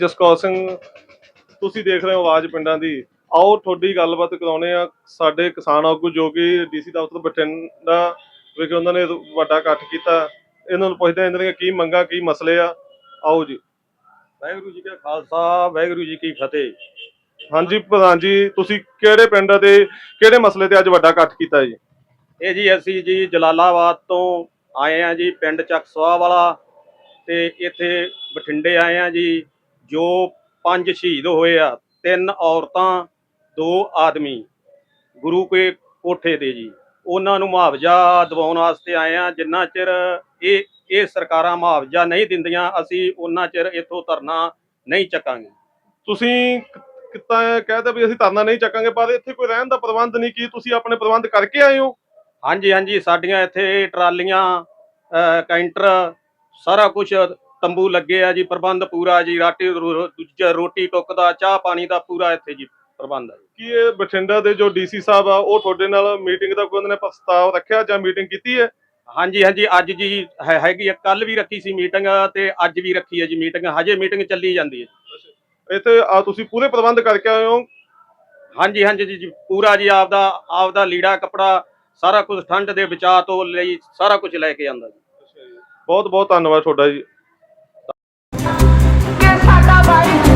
ਜਸਕੌਰ ਸਿੰਘ ਤੁਸੀਂ ਦੇਖ ਰਹੇ ਹੋ ਆਵਾਜ਼ ਪਿੰਡਾਂ ਦੀ। ਆਓ ਤੁਹਾਡੀ ਗੱਲਬਾਤ ਕਰਾਉਨੇ ਆ ਸਾਡੇ ਕਿਸਾਨ ਆਗੂ ਜੋ ਕਿ ਡੀਸੀ ਦਫ਼ਤਰ ਬਠਿੰਡਾ ਵਿਖੇ ਉਹਨਾਂ ਨੇ ਵੱਡਾ ਇਕੱਠ ਕੀਤਾ। ਇਹਨਾਂ ਨੂੰ ਪੁੱਛਦੇ ਆ ਇਹਨਾਂ ਦੀਆਂ ਕੀ ਮੰਗਾਂ ਕੀ ਮਸਲੇ ਆ। ਆਓ ਜੀ। ਵਾਹਿਗੁਰੂ ਜੀ ਕਾ ਖਾਲਸਾ ਵਾਹਿਗੁਰੂ ਜੀ ਕੀ ਫਤਿਹ। ਹਾਂਜੀ ਪ੍ਰਧਾਨ ਜੀ ਤੁਸੀਂ ਕਿਹੜੇ ਪਿੰਡ ਦੇ ਕਿਹੜੇ ਮਸਲੇ ਤੇ ਅੱਜ ਵੱਡਾ ਇਕੱਠ ਕੀਤਾ ਜੀ? ਇਹ ਜੀ ਅਸੀਂ ਜੀ ਜਲਾਲਾਬਾਦ ਤੋਂ ਆਏ ਆ ਜੀ ਪਿੰਡ ਚੱਕ ਸਵਾਹ ਵਾਲਾ ਤੇ ਇੱਥੇ ਬਠਿੰਡੇ ਆਏ ਆ ਜੀ। ਜੋ ਪੰਜ ਸ਼ਹੀਦ ਹੋਏ ਆ ਤਿੰਨ ਔਰਤਾਂ ਦੋ ਆਦਮੀ ਗੁਰੂ ਕੇ ਕੋਠੇ ਤੇ ਜੀ। ਉਹਨਾਂ ਨੂੰ ਮੁਆਵਜ਼ਾ ਦਿਵਾਉਣ ਵਾਸਤੇ ਆਏ ਆ ਜਿੰਨਾ ਚਿਰ ਇਹ ਇਹ ਸਰਕਾਰਾਂ ਮੁਆਵਜ਼ਾ ਨਹੀਂ ਦਿੰਦੀਆਂ ਅਸੀਂ ਉਹਨਾਂ ਚਿਰ ਇੱਥੋਂ ਧਰਨਾ ਨਹੀਂ ਚੱਕਾਂਗੇ। ਤੁਸੀਂ ਕਿਤਾ ਕਹਿੰਦੇ ਵੀ ਅਸੀਂ ਧਰਨਾ ਨਹੀਂ ਚੱਕਾਂਗੇ ਪਰ ਇੱਥੇ ਕੋਈ ਰਹਿਣ ਦਾ ਪ੍ਰਬੰਧ ਨਹੀਂ ਕੀ? ਤੁਸੀਂ ਆਪਣੇ ਪ੍ਰਬੰਧ ਕਰਕੇ ਆਏ ਹੋ? ਹਾਂਜੀ ਹਾਂਜੀ ਸਾਡੀਆਂ ਇੱਥੇ ਟਰਾਲੀਆਂ ਕੈਂਟਰ ਸਾਰਾ ਕੁਝ ਤੰਬੂ ਲੱਗੇ ਆ ਜੀ ਪ੍ਰਬੰਧ ਪੂਰਾ ਜੀ ਰਾਟੀ ਰੋਟੀ ਟੁੱਕ ਦਾ ਚਾਹ ਪਾਣੀ ਦਾ ਪੂਰਾ ਇੱਥੇ ਜੀ ਪ੍ਰਬੰਧ ਜੀ। ਕੀ ਇਹ ਬਠਿੰਡਾ ਦੇ ਜੋ ਡੀਸੀ ਸਾਹਿਬ ਆ ਉਹ ਤੁਹਾਡੇ ਨਾਲ ਮੀਟਿੰਗ ਦਾ ਕੋਈ ਉਹਨਾਂ ਨੇ ਪ੍ਰਸਤਾਵ ਰੱਖਿਆ ਜਾਂ ਮੀਟਿੰਗ ਕੀਤੀ ਹੈ? ਹਾਂਜੀ ਹਾਂਜੀ ਅੱਜ ਜੀ ਹੈ- ਹੈਗੀ ਆ ਕੱਲ ਵੀ ਰੱਖੀ ਸੀ ਮੀਟਿੰਗ ਤੇ ਅੱਜ ਵੀ ਰੱਖੀ ਹੈ ਜੀ ਮੀਟਿੰਗ ਹਜੇ ਮੀਟਿੰਗ ਚੱਲੀ ਜਾਂਦੀ ਹੈ। ਇੱਥੇ ਆ ਤੁਸੀਂ ਪੂਰੇ ਪ੍ਰਬੰਧ ਕਰਕੇ ਆਏ ਹੋ? ਹਾਂਜੀ ਹਾਂਜੀ ਜੀ ਜੀ ਪੂਰਾ ਜੀ ਆਪਦਾ ਆਪਦਾ ਲੀੜਾ ਕਪੜਾ ਸਾਰਾ ਕੁਝ ਠੰਡ ਦੇ ਬਚਾਅ ਤੋਂ ਲਈ ਸਾਰਾ ਕੁਝ ਲੈ ਕੇ ਆਂਦਾ ਜੀ। ਬਹੁਤ ਬਹੁਤ ਧੰਨਵਾਦ ਤੁਹਾਡਾ ਜੀ। fight.